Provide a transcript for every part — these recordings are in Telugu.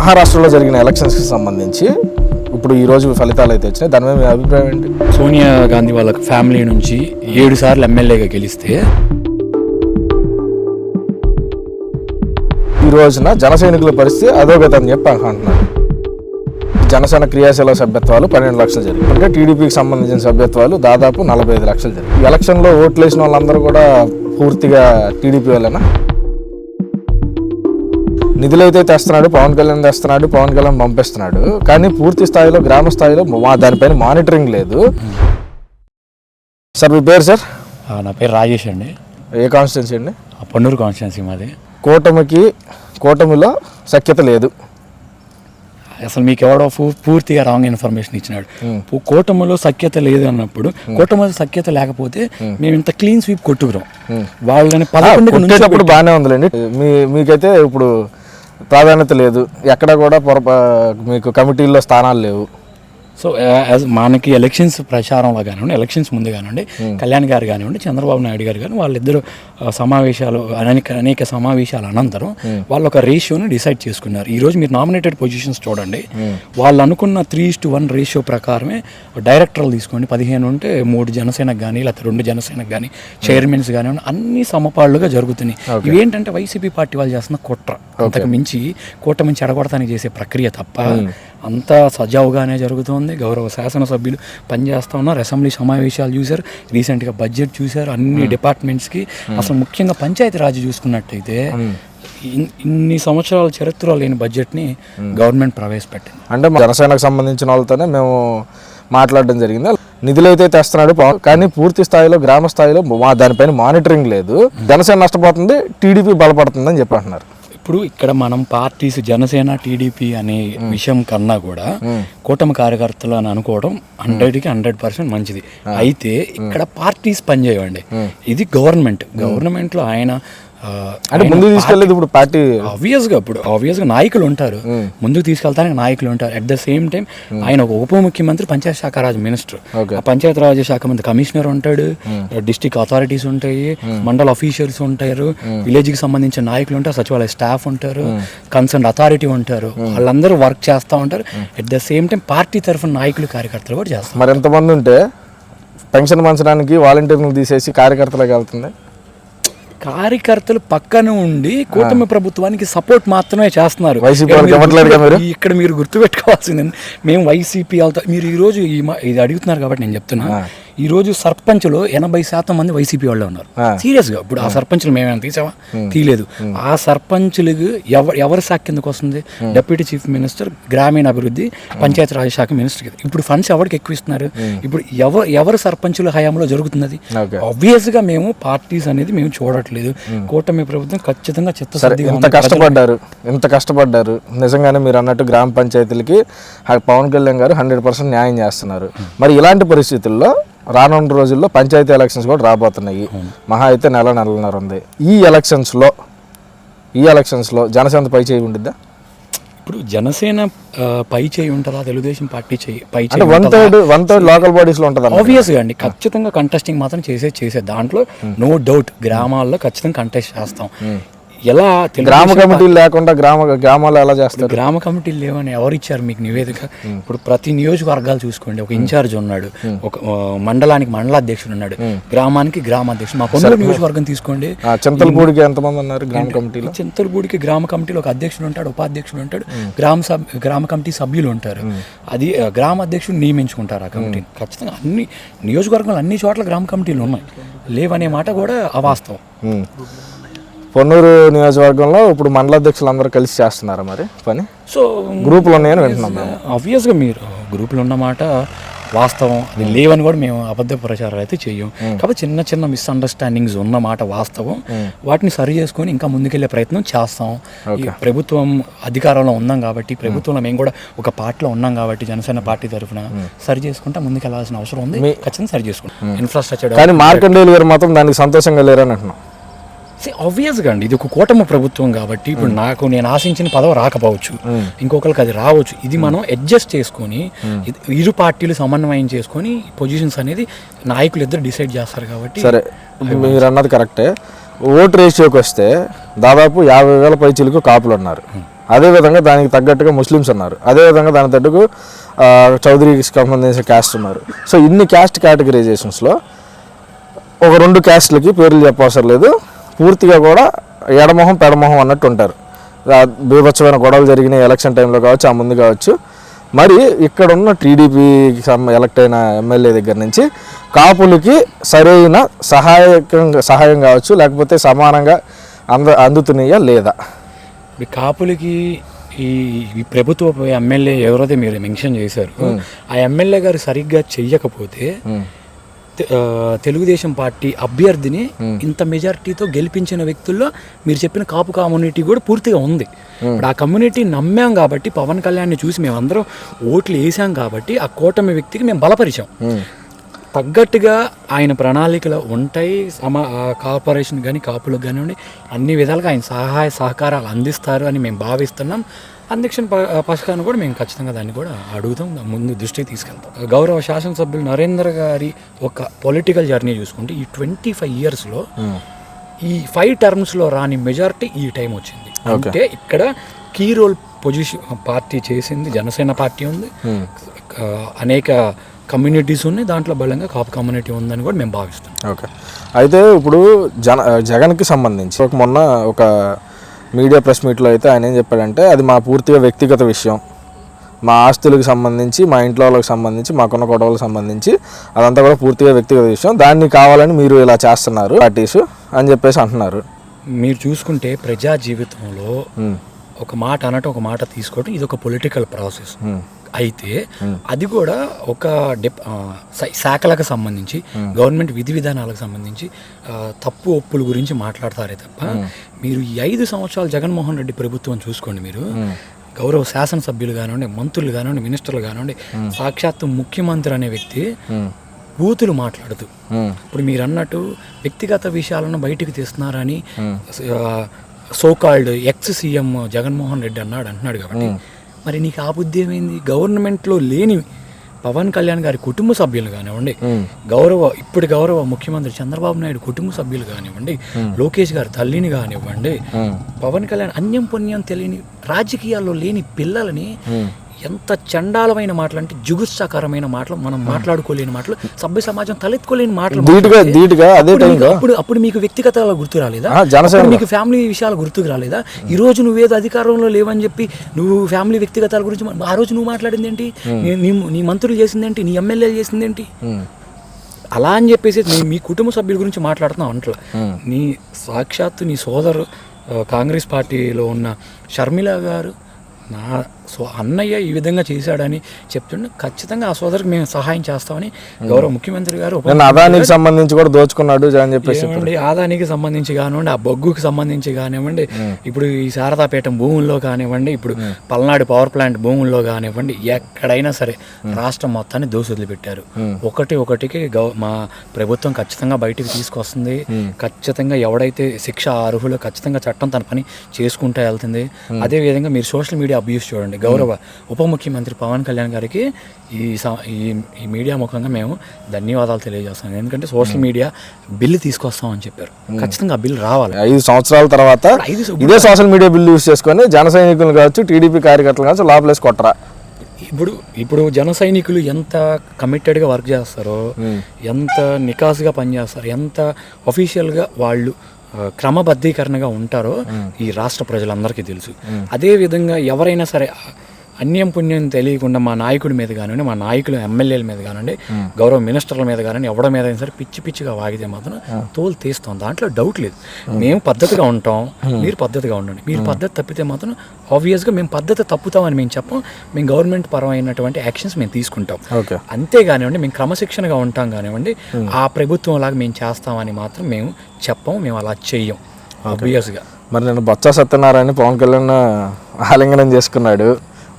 మహారాష్ట్రలో జరిగిన ఎలక్షన్స్కి సంబంధించి ఇప్పుడు ఈ రోజు ఫలితాలు అయితే వచ్చినాయి. దాని మీద మీ అభిప్రాయం ఏంటి? సోనియా గాంధీ వాళ్ళ ఫ్యామిలీ నుంచి ఏడు సార్లు ఎమ్మెల్యేగా గెలిస్తే ఈ రోజున జన సైనికుల పరిస్థితి అధోగతి అని చెప్పి అంటున్నారు. జనసేన క్రియాశీల సభ్యత్వాలు పన్నెండు లక్షలు జరిగాయి. అంటే టీడీపీకి సంబంధించిన సభ్యత్వాలు దాదాపు నలభై ఐదు లక్షలు జరిగాయి. ఎలక్షన్లో ఓట్లు వేసిన వాళ్ళందరూ కూడా పూర్తిగా టీడీపీ వాళ్ళేనా? నిధులు అయితే తెస్తున్నాడు పవన్ కళ్యాణ్ తెస్తున్నాడు పవన్ కళ్యాణ్ పంపిస్తున్నాడు. కానీ పూర్తి స్థాయిలో గ్రామ స్థాయిలో మా దానిపైన మానిటరింగ్ లేదు. సార్ మీ పేరు సార్? నా పేరు రాజేష్ అండి. ఏ కాన్స్టిట్యున్సీ అండి? పన్నూరు కాన్స్టిట్యున్సీ మాది. కూటమికి కూటమిలో సఖ్యత లేదు. అసలు మీకు ఎవడో పూర్తిగా రాంగ్ ఇన్ఫర్మేషన్ ఇచ్చినాడు. కూటమిలో సఖ్యత లేదు అన్నప్పుడు కూటమిలో సఖ్యత లేకపోతే మేము ఇంత క్లీన్ స్వీప్ కొట్టుకురాం. వాళ్ళని కొట్టేటప్పుడు బాగానే ఉందిలేండి. మీ మీకైతే ఇప్పుడు ప్రాధాన్యత లేదు. ఎక్కడ కూడా పొరపా మీకు కమిటీల్లో స్థానాలు లేవు. సో యాజ్ మనకి ఎలక్షన్స్ ప్రచారంలో కానివ్వండి ఎలక్షన్స్ ముందు కానివ్వండి కళ్యాణ్ గారు కానివ్వండి చంద్రబాబు నాయుడు గారు కానీ వాళ్ళిద్దరు సమావేశాలు అనేక అనేక సమావేశాల అనంతరం వాళ్ళు ఒక రేషియోని డిసైడ్ చేసుకున్నారు. ఈ రోజు మీరు నామినేటెడ్ పొజిషన్స్ చూడండి. వాళ్ళు అనుకున్న త్రీ టు వన్ రేషియో ప్రకారమే డైరెక్టర్లు తీసుకోండి. పదిహేను ఉంటే మూడు జనసేనకు కానీ లేకపోతే రెండు జనసేనకు కానీ చైర్మన్స్ కానివ్వండి అన్ని సమపాళ్ళుగా జరుగుతున్నాయి. ఇవేంటంటే వైసీపీ పార్టీ వాళ్ళు చేస్తున్న కుట్ర. అంతకు మించి కూటమిని చెడగొడతానికి చేసే ప్రక్రియ తప్ప అంతా సజావుగానే జరుగుతోంది. గౌరవ శాసనసభ్యులు పనిచేస్తూ ఉన్నారు. అసెంబ్లీ సమావేశాలు చూశారు. రీసెంట్గా బడ్జెట్ చూశారు. అన్ని డిపార్ట్మెంట్స్కి అసలు ముఖ్యంగా పంచాయతీ రాజ్ చూసుకున్నట్టయితే ఇన్- ఇన్ని సంవత్సరాల చరిత్ర లేని బడ్జెట్ని గవర్నమెంట్ ప్రవేశపెట్టింది. అంటే జనసేనకు సంబంధించిన వాళ్ళతోనే మేము మాట్లాడడం జరిగింది. నిధులు అయితే తెస్తున్నాడు కానీ పూర్తి స్థాయిలో గ్రామ స్థాయిలో మా దానిపైన మానిటరింగ్ లేదు. జనసేన నష్టపోతుంది టీడీపీ బలపడుతుందని చెప్పి అంటున్నారు. ఇప్పుడు ఇక్కడ మనం పార్టీస్ జనసేన టీడీపీ అనే విషయం కన్నా కూడా కూటమి కార్యకర్తలు అని అనుకోవడం హండ్రెడ్కి హండ్రెడ్ పర్సెంట్ మంచిది. అయితే ఇక్కడ పార్టీస్ పనిచేయండి ఇది గవర్నమెంట్. గవర్నమెంట్లో ఆయన అంటే ముందు తీసుకెళ్ళేది ఇప్పుడు పార్టీ ఆబ్వియస్గా ఇప్పుడు ఆబ్వియస్గా నాయకులు ఉంటారు. ముందుకు తీసుకెళ్తానికి నాయకులు ఉంటారు. అట్ ద సేమ్ టైం ఆయన ఒక ఉప ముఖ్యమంత్రి పంచాయత్ శాఖ రాజ్ మినిస్టర్. ఆ పంచాయత్ రాజ్ శాఖ మంత్రి కమిషనర్ ఉంటాడు. డిస్టిక్ అథారిటీస్ ఉంటాయి. మండల అఫీషియల్స్ ఉంటారు. విలేజ్కి సంబంధించిన నాయకులు ఉంటారు. సచివాలయ స్టాఫ్ ఉంటారు. కన్సర్న్ అథారిటీ ఉంటారు. వాళ్ళందరూ వర్క్ చేస్తూ ఉంటారు. At the same time party తరఫున నాయకులు కార్యకర్తలు కూడా చేస్తారు మరి ఎంతమంది ఉంటే పెన్షన్ పంచడానికి వాలంటీర్లు తీసేసి కార్యకర్తలకు వెళ్తుంది? కార్యకర్తలు పక్కన ఉండి కూటమి ప్రభుత్వానికి సపోర్ట్ మాత్రమే చేస్తున్నారు. మీరు? ఇక్కడ మీరు గుర్తుపెట్టుకోవాల్సింది మేము వైసీపీ మీరు ఈ రోజు ఇది అడుగుతున్నారు కాబట్టి నేను చెప్తున్నా. ఈ రోజు సర్పంచ్లో ఎనభై శాతం మంది వైసీపీ వాళ్ళే ఉన్నారు. ఆ. సీరియస్గా ఇప్పుడు ఆ సర్పంచ్లు మేమేమైనా తీసావా తీయలేదు. ఆ సర్పంచులకు ఎవరు ఎవరి శాఖ కిందకు వస్తుంది? డిప్యూటీ చీఫ్ మినిస్టర్ గ్రామీణ అభివృద్ధి పంచాయతీ రాజ్ శాఖ మినిస్టర్ ఇప్పుడు ఫండ్స్ ఎవరికి ఎక్కువ ఇస్తున్నారు? ఇప్పుడు ఎవరు ఎవరు సర్పంచుల హయాంలో జరుగుతున్నది ఓకే. ఆబ్వియస్గా మేము పార్టీస్ అనేది మేము చూడట్లేదు. కూటమి ప్రభుత్వం ఖచ్చితంగా చిత్తశుద్ధిగా ఉంది. కష్టపడ్డారు. ఇంత కష్టపడ్డారు. నిజంగానే మీరు అన్నట్టు గ్రామ పంచాయతీలకి పవన్ కళ్యాణ్ గారు హండ్రెడ్ పర్సెంట్ న్యాయం చేస్తున్నారు. మరి ఇలాంటి పరిస్థితుల్లో రానున్న రోజుల్లో పంచాయతీ ఎలక్షన్స్ కూడా రాబోతున్నాయి. మహా అయితే నెల నెలన్నర ఉంది. ఈ ఎలక్షన్స్లో ఈ ఎలక్షన్స్లో జనసేన పై చేయి ఉండిద్దా ఇప్పుడు జనసేన పై చేయి ఉంటుందా? తెలుగుదేశం పార్టీ చేయి పై అంటే one third one third local బాడీస్లో ఉంటుంది ఆబ్వియస్గా అండి. ఖచ్చితంగా కంటెస్టింగ్ మాత్రం చేసే చేసే దాంట్లో నో డౌట్ గ్రామాల్లో ఖచ్చితంగా కంటెస్ట్ చేస్తాం. ఎలా గ్రామ కమిటీలు లేకుండా గ్రామ గ్రామాల్లో ఎలా చేస్తారు? గ్రామ కమిటీలు లేవని ఎవరు ఇచ్చారు మీకు నివేదిక? ఇప్పుడు ప్రతి నియోజకవర్గాలు చూసుకోండి. ఒక ఇన్ఛార్జ్ ఉన్నాడు ఒక మండలానికి మండలాధ్యక్షుడు ఉన్నాడు. గ్రామానికి గ్రామాధ్యక్షుడు మా పొందూరు నియోజకవర్గం తీసుకోండి. చింతలపూడికి ఎంతమంది ఉన్నారు గ్రామ కమిటీలో? చింతలపూడికి గ్రామ కమిటీలో ఒక అధ్యక్షుడు ఉంటాడు ఉపాధ్యక్షుడు ఉంటాడు గ్రామ సబ్ గ్రామ కమిటీ సభ్యులు ఉంటారు. అది గ్రామ అధ్యక్షుడు నియమించుకుంటారు ఆ కమిటీని. ఖచ్చితంగా అన్ని నియోజకవర్గాలు అన్ని చోట్ల గ్రామ కమిటీలు ఉన్నాయి. లేవనే మాట కూడా అవాస్తవం. పొన్నూరు నియోజకవర్గంలో ఇప్పుడు మండలాధ్యక్షులు అందరూ కలిసి చేస్తున్నారా మరి పని? సో గ్రూపులు ఉన్నాయని వింటున్నాం మేము. ఆబ్వియస్గా మీరు గ్రూపులు ఉన్నమాట వాస్తవం. అది లేవని కూడా మేము అబద్ధ ప్రచారాలు అయితే చెయ్యం. కాబట్టి చిన్న చిన్న మిస్అండర్స్టాండింగ్స్ ఉన్నమాట వాస్తవం. వాటిని సరి చేసుకొని ఇంకా ముందుకెళ్ళే ప్రయత్నం చేస్తాం. ప్రభుత్వం అధికారంలో ఉన్నాం కాబట్టి ప్రభుత్వంలో మేము కూడా ఒక పార్టీలో ఉన్నాం కాబట్టి జనసేన పార్టీ తరఫున సరి చేసుకుంటా ముందుకెళ్ళాల్సిన అవసరం ఉంది. ఖచ్చితంగా సరి చేసుకుంటాం. ఇన్ఫ్రాస్ట్రక్చర్ కానీ మార్కండేయులు గారు మాత్రం దానికి సంతోషంగా లేరని అంటున్నాం. ఆబ్వియస్గా అండి ఇది ఒక కూటమి ప్రభుత్వం కాబట్టి ఇప్పుడు నాకు నేను ఆశించిన పదవి రాకపోవచ్చు ఇంకొకరికి అది రావచ్చు. ఇది మనం అడ్జస్ట్ చేసుకొని ఇరు పార్టీలు సమన్వయం చేసుకొని పొజిషన్స్ అనేది నాయకులు ఇద్దరు డిసైడ్ చేస్తారు కాబట్టి సరే మీరు అన్నది కరెక్టే ఓటు రేషియోకి వస్తే దాదాపు యాభై వేల పైచీలకు కాపులు ఉన్నారు అదేవిధంగా దానికి తగ్గట్టుగా ముస్లిమ్స్ ఉన్నారు అదేవిధంగా దాని తగ్గట్టు ఆ, చౌదరికి సంబంధించిన క్యాస్ట్ ఉన్నారు. సో ఇన్ని క్యాస్ట్ కేటగరైజేషన్స్లో ఒక రెండు క్యాస్ట్లకి పేర్లు చెప్పవసరం లేదు. పూర్తిగా కూడా ఎడమొహం పెడమొహం అన్నట్టు ఉంటారు. ఆ బీభత్సమైన గొడవలు జరిగిన ఎలక్షన్ టైంలో కావచ్చు ఆ ముందు కావచ్చు. మరి ఇక్కడ ఉన్న టీడీపీకి ఎలక్ట్ అయిన ఎమ్మెల్యే దగ్గర నుంచి కాపులకి సరైన సహాయకంగా సహాయం కావచ్చు లేకపోతే సమానంగా అంద అందుతున్నాయా లేదా? కాపులకి ఈ ఈ ప్రభుత్వ ఎమ్మెల్యే ఎవరైతే మీరు మెన్షన్ చేశారు ఆ ఎమ్మెల్యే గారు సరిగ్గా చెయ్యకపోతే తెలుగుదేశం పార్టీ అభ్యర్థిని ఇంత మెజారిటీతో గెలిపించిన వ్యక్తుల్లో మీరు చెప్పిన కాపు కమ్యూనిటీ కూడా పూర్తిగా ఉంది. ఇప్పుడు ఆ కమ్యూనిటీ నమ్మాం కాబట్టి పవన్ కళ్యాణ్ని చూసి మేమందరం ఓట్లు వేసాం కాబట్టి ఆ కూటమి వ్యక్తికి మేము బలపరిచాం. తగ్గట్టుగా ఆయన ప్రణాళికలు ఉంటాయి సమ కార్పొరేషన్ కానీ కాపులకు కానివ్వండి అన్ని విధాలుగా ఆయన సహాయ సహకారాలు అందిస్తారు అని మేము భావిస్తున్నాం. అందిక్షణ పథకాన్ని కూడా మేము ఖచ్చితంగా దాన్ని కూడా అడుగుతాం. ముందు దృష్టికి తీసుకెళ్తాం. గౌరవ శాసనసభ్యులు నరేంద్ర గారి ఒక పొలిటికల్ జర్నీ చూసుకుంటే ఈ ట్వంటీ ఫైవ్ ఇయర్స్లో ఈ ఫైవ్ టర్మ్స్లో రాని మెజారిటీ ఈ టైం వచ్చింది. అంటే ఇక్కడ కీ రోల్ పొజిషన్ పార్టీ చేసింది జనసేన పార్టీ ఉంది. అనేక కమ్యూనిటీస్ ఉన్నాయి. దాంట్లో బలంగా కాపు కమ్యూనిటీ ఉందని కూడా మేము భావిస్తున్నాం. ఓకే. అయితే ఇప్పుడు జన జగన్కి సంబంధించి ఒక మొన్న ఒక మీడియా ప్రెస్ మీట్లో అయితే ఆయన ఏం చెప్పాడంటే అది మా పూర్తిగా వ్యక్తిగత విషయం. మా ఆస్తులకు సంబంధించి మా ఇంట్లో వాళ్ళకి సంబంధించి మాకున్న గొడవలకు సంబంధించి అదంతా కూడా పూర్తిగా వ్యక్తిగత విషయం. దాన్ని కావాలని మీరు ఇలా చేస్తున్నారు పార్టీస్ అని చెప్పేసి అంటున్నారు. మీరు చూసుకుంటే ప్రజా జీవితంలో ఒక మాట అనటం ఒక మాట తీసుకోవటం ఇది ఒక పొలిటికల్ ప్రాసెస్. అయితే అది కూడా ఒక డిప్ శాఖలకు సంబంధించి గవర్నమెంట్ విధి విధానాలకు సంబంధించి తప్పు ఒప్పుల గురించి మాట్లాడతారే తప్ప మీరు ఈ ఐదు సంవత్సరాలు జగన్మోహన్ రెడ్డి ప్రభుత్వం చూసుకోండి మీరు. గౌరవ శాసనసభ్యులు కానివ్వండి మంత్రులు కానివ్వండి మినిస్టర్లు కానివ్వండి సాక్షాత్తు ముఖ్యమంత్రి అనే వ్యక్తి బూతులు మాట్లాడుతూ ఇప్పుడు మీరు అన్నట్టు వ్యక్తిగత విషయాలను బయటికి తీస్తున్నారని so called ex CM Jaganmohan Reddy అన్నాడు అంటున్నాడు కాబట్టి మరి నీకు ఆ బుద్ధి ఏమైంది? గవర్నమెంట్లో లేని పవన్ కళ్యాణ్ గారి కుటుంబ సభ్యులు కానివ్వండి గౌరవ ఇప్పుడు గౌరవ ముఖ్యమంత్రి చంద్రబాబు నాయుడు కుటుంబ సభ్యులు కానివ్వండి లోకేష్ గారి తల్లిని కానివ్వండి పవన్ కళ్యాణ్ అన్యం పుణ్యం తెలియని రాజకీయాల్లో లేని పిల్లలని ఎంత చండాలమైన మాటలు అంటే జుగుత్సాకరమైన మాటలు మనం మాట్లాడుకోలేని మాటలు సభ్య సమాజం తలెత్తుకోలేని మాటలు అప్పుడు అప్పుడు మీకు వ్యక్తిగతాలు గుర్తు రాలేదా మీకు ఫ్యామిలీ విషయాలు గుర్తుకు రాలేదా ఈ రోజు నువ్వేదో అధికారంలో లేవని చెప్పి నువ్వు ఫ్యామిలీ వ్యక్తిగతాల గురించి ఆ రోజు నువ్వు మాట్లాడింది ఏంటి నీ- మంత్రులు చేసిందేంటి? నీ ఎమ్మెల్యేలు చేసిందేంటి. అలా అని చెప్పేసి నీ మీ కుటుంబ సభ్యుల గురించి మాట్లాడుతున్నావు అంట్లో. నీ సాక్షాత్తు నీ సోదరు కాంగ్రెస్ పార్టీలో ఉన్న షర్మిల గారు నా సో అన్నయ్య ఈ విధంగా చేశాడని చెప్తుంటే ఖచ్చితంగా ఆ సోదరికి మేము సహాయం చేస్తామని గౌరవ ముఖ్యమంత్రి గారు అదానికి సంబంధించి కూడా దోచుకున్నాడు అని చెప్పేసి ఆదానికి సంబంధించి కానివ్వండి ఆ బొగ్గుకి సంబంధించి కానివ్వండి ఇప్పుడు ఈ శారదాపేట భూముల్లో కానివ్వండి ఇప్పుడు పల్నాడు పవర్ ప్లాంట్ భూముల్లో కానివ్వండి ఎక్కడైనా సరే రాష్ట్రం మొత్తాన్ని దోసులు పెట్టారు ఒకటి ఒకటికి గౌ మా ప్రభుత్వం ఖచ్చితంగా బయటికి తీసుకొస్తుంది. ఖచ్చితంగా ఎవడైతే శిక్ష అర్హులో ఖచ్చితంగా చట్టం తన పని చేసుకుంటూ వెళ్తుంది. అదే విధంగా మీరు సోషల్ మీడియా అబ్యూస్ చూడండి. గౌరవ ఉప ముఖ్యమంత్రి పవన్ కళ్యాణ్ గారికి ఈ ఈ మీడియా ముఖంగా మేము ధన్యవాదాలు తెలియజేస్తాం ఎందుకంటే సోషల్ మీడియా బిల్లు తీసుకొస్తామని చెప్పారు. ఖచ్చితంగా ఆ బిల్లు రావాలి. ఐదు సంవత్సరాల తర్వాత ఇదే సోషల్ మీడియా బిల్లు యూస్ చేసుకొని జన సైనికులు కావచ్చు టీడీపీ కార్యకర్తలు కావచ్చు లోపలేసి కొట్టరా? ఇప్పుడు ఇప్పుడు జన సైనికులు ఎంత కమిటెడ్గా వర్క్ చేస్తారో ఎంత నికాస్గా పనిచేస్తారో ఎంత అఫీషియల్గా వాళ్ళు క్రమబద్ధీకరణగా ఉంటారో ఈ రాష్ట్ర ప్రజలందరికీ తెలుసు. అదే విధంగా ఎవరైనా సరే అన్యం పుణ్యం తెలియకుండా మా నాయకుడి మీద కానివ్వండి మా నాయకులు ఎమ్మెల్యేల మీద కానివ్వండి గౌరవ మినిస్టర్ల మీద కానివ్వండి ఎవడ మీద అయినా సరే పిచ్చి పిచ్చిగా వాగితే మాత్రం తోలు తీస్తాం. దాంట్లో డౌట్ లేదు. మేము పద్ధతిగా ఉంటాం. మీరు పద్ధతిగా ఉండండి. మీరు పద్ధతి తప్పితే మాత్రం ఆబ్వియస్గా మేము పద్ధతి తప్పుతామని మేము చెప్పం. మేము గవర్నమెంట్ పరమైనటువంటి యాక్షన్స్ మేము తీసుకుంటాం. అంతే కానివ్వండి మేము క్రమశిక్షణగా ఉంటాం కానివ్వండి ఆ. ప్రభుత్వం లాగా మేము చేస్తామని మాత్రం మేము చెప్పం. మేము అలా చెయ్యం. ఆబ్వియస్గా మరి నేను బొత్స సత్యనారాయణ పవన్ కళ్యాణ్ ఆలింగనం చేసుకున్నాడు.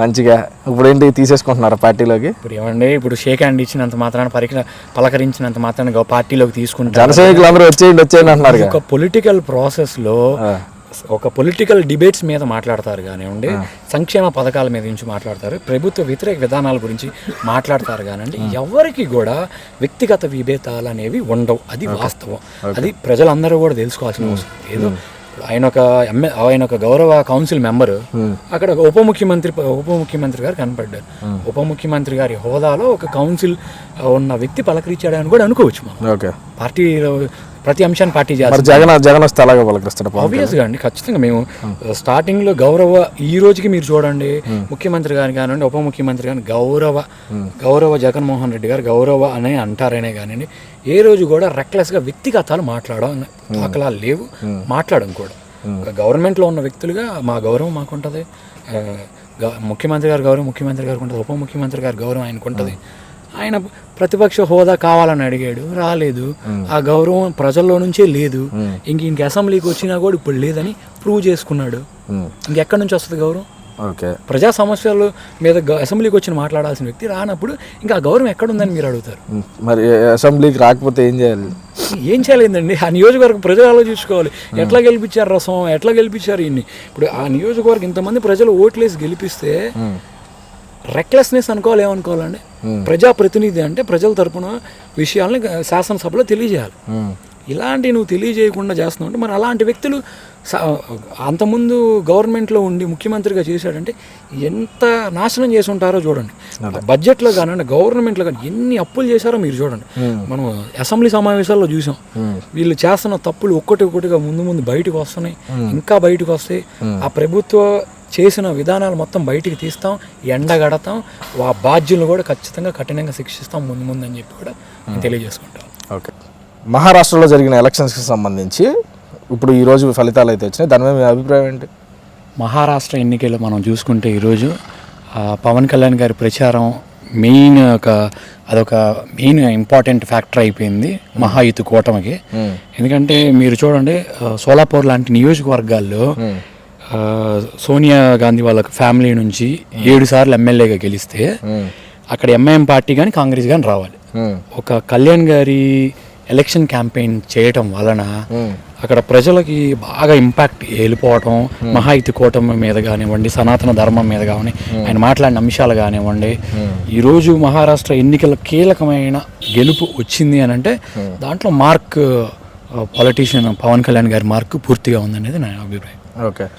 మంచిగా ఇప్పుడు ఏంటి తీసేసుకుంటున్నారా పార్టీలోకి? ఇప్పుడు ఏమండి ఇప్పుడు షేక్ హ్యాండ్ ఇచ్చినంత మాత్రాన పరిక పలకరించినంత మాత్రాన పార్టీలోకి తీసుకుంటారు. జన సైనికులు అందరూ వచ్చేయండి వచ్చేయండి అంటున్నారు ఒక పొలిటికల్ ప్రాసెస్లో ఒక పొలిటికల్ డిబేట్స్ మీద మాట్లాడతారు కానివ్వండి సంక్షేమ పథకాల మీద నుంచి మాట్లాడతారు ప్రభుత్వ వ్యతిరేక విధానాల గురించి మాట్లాడతారు కానివ్వండి ఎవరికి కూడా వ్యక్తిగత విభేదాలు అనేవి ఉండవు. అది వాస్తవం. అది ప్రజలందరూ కూడా తెలుసుకోవాల్సిన అవసరం. ఏదో ఇప్పుడు ఆయన ఒక ఎమ్మె ఆయన ఒక గౌరవ కౌన్సిల్ మెంబరు అక్కడ ఒక ఉప ముఖ్యమంత్రి ఉప ముఖ్యమంత్రి గారు కనపడ్డారు. ఉప ముఖ్యమంత్రి గారి హోదాలో ఒక కౌన్సిల్ ఉన్న వ్యక్తి పలకరించాడని కూడా అనుకోవచ్చు మనం. పార్టీలో ప్రతి అంశాన్ని పార్టీ చేస్తారు జగన్ జగన్ వస్తే అలాగే పలకరిస్తాడు ఆబ్వియస్గా అండి ఖచ్చితంగా మేము స్టార్టింగ్లో గౌరవ ఈ రోజుకి మీరు చూడండి ముఖ్యమంత్రి గారు కానివ్వండి ఉప ముఖ్యమంత్రి గాని గౌరవ గౌరవ జగన్మోహన్ రెడ్డి గారు గౌరవ అనే అంటారనే కానివ్వండి ఏ రోజు కూడా రెక్లెస్గా వ్యక్తిగతాలు మాట్లాడడం దాఖలాలు లేవు మాట్లాడడం కూడా. ఒక government లో ఉన్న వ్యక్తులుగా మా గౌరవం మాకుంటుంది ముఖ్యమంత్రి గారు గౌరవం ముఖ్యమంత్రి గారికి ఉంటుంది ఉప ముఖ్యమంత్రి గారి గౌరవం ఆయనకు ఉంటుంది ఆయన ప్రతిపక్ష హోదా కావాలని అడిగాడు. రాలేదు. ఆ గౌరవం ప్రజల్లో నుంచే లేదు. ఇంక ఇంక అసెంబ్లీకి వచ్చినా కూడా ఇప్పుడు లేదని ప్రూవ్ చేసుకున్నాడు. ఇంకెక్కడి నుంచి వస్తుంది గౌరవం? ఓకే. ప్రజా సమస్యల మీద అసెంబ్లీకి వచ్చి మాట్లాడాల్సిన వ్యక్తి రానప్పుడు ఇంకా ఆ గౌరవం ఎక్కడుందని మీరు అడుగుతారు. మరి అసెంబ్లీకి రాకపోతే ఏం చేయాలి? ఏం చేయలేదండి? ఆ నియోజకవర్గం ప్రజలు ఆలోచించుకోవాలి. ఎట్లా గెలిపించారు రసం ఎట్లా గెలిపించారు ఇన్ని ఇప్పుడు ఆ నియోజకవర్గం ఇంతమంది ప్రజలు ఓట్లేసి గెలిపిస్తే రెక్లెస్నెస్ అనుకోవాలి ఏమనుకోవాలండి? ప్రజాప్రతినిధి అంటే ప్రజల తరపున విషయాల్ని శాసనసభలో తెలియజేయాలి. ఉమ్. ఇలాంటి నువ్వు తెలియజేయకుండా చేస్తున్నావు అంటే మరి అలాంటి వ్యక్తులు అంతకుముందు గవర్నమెంట్లో ఉండి ముఖ్యమంత్రిగా చేశాడంటే ఎంత నాశనం చేసి ఉంటారో చూడండి బడ్జెట్లో కానివ్వండి గవర్నమెంట్లో కానీ ఎన్ని అప్పులు చేశారో మీరు చూడండి. మనం అసెంబ్లీ సమావేశాల్లో చూసాం. వీళ్ళు చేస్తున్న తప్పులు ఒక్కటి ఒక్కటిగా ముందు ముందు బయటకు వస్తున్నాయి. ఇంకా బయటకు వస్తాయి. ఆ ప్రభుత్వ చేసిన విధానాలు మొత్తం బయటికి తీస్తాం ఎండగడతాం ఆ బాధ్యులను కూడా ఖచ్చితంగా కఠినంగా శిక్షిస్తాం ముందు ముందు అని చెప్పి కూడా నేను తెలియజేసుకుంటాం ఓకే. మహారాష్ట్రలో జరిగిన ఎలక్షన్స్కి సంబంధించి ఇప్పుడు ఈ రోజు ఫలితాలు అయితే వచ్చినాయి. దాని మీద మీ అభిప్రాయం ఏంటి? మహారాష్ట్ర ఎన్నికలు మనం చూసుకుంటే ఈరోజు ఆ, పవన్ కళ్యాణ్ గారి ప్రచారం మెయిన్ ఒక అదొక మెయిన్ ఇంపార్టెంట్ ఫ్యాక్టర్ అయిపోయింది మహాయుతు కూటమికి. ఎందుకంటే మీరు చూడండి సోలాపూర్ లాంటి నియోజకవర్గాల్లో సోనియా గాంధీ వాళ్ళ ఫ్యామిలీ నుంచి ఏడు సార్లు ఎమ్మెల్యేగా గెలిస్తే అక్కడ ఎంఐఎం పార్టీ కానీ కాంగ్రెస్ కానీ రావాలి. ఒక కళ్యాణ్ గారి ఎలక్షన్ క్యాంపెయిన్ చేయటం వలన అక్కడ ప్రజలకి బాగా ఇంపాక్ట్ వెళ్ళిపోవటం మహాయుతి కూటమి మీద కానివ్వండి సనాతన ధర్మం మీద కానివ్వండి ఆయన మాట్లాడిన అంశాలు కానివ్వండి ఈరోజు మహారాష్ట్ర ఎన్నికల కీలకమైన గెలుపు వచ్చింది అని అంటే దాంట్లో మార్క్ పొలిటీషియన్ పవన్ కళ్యాణ్ గారి మార్క్ పూర్తిగా ఉందనేది నా అభిప్రాయం. ఓకే.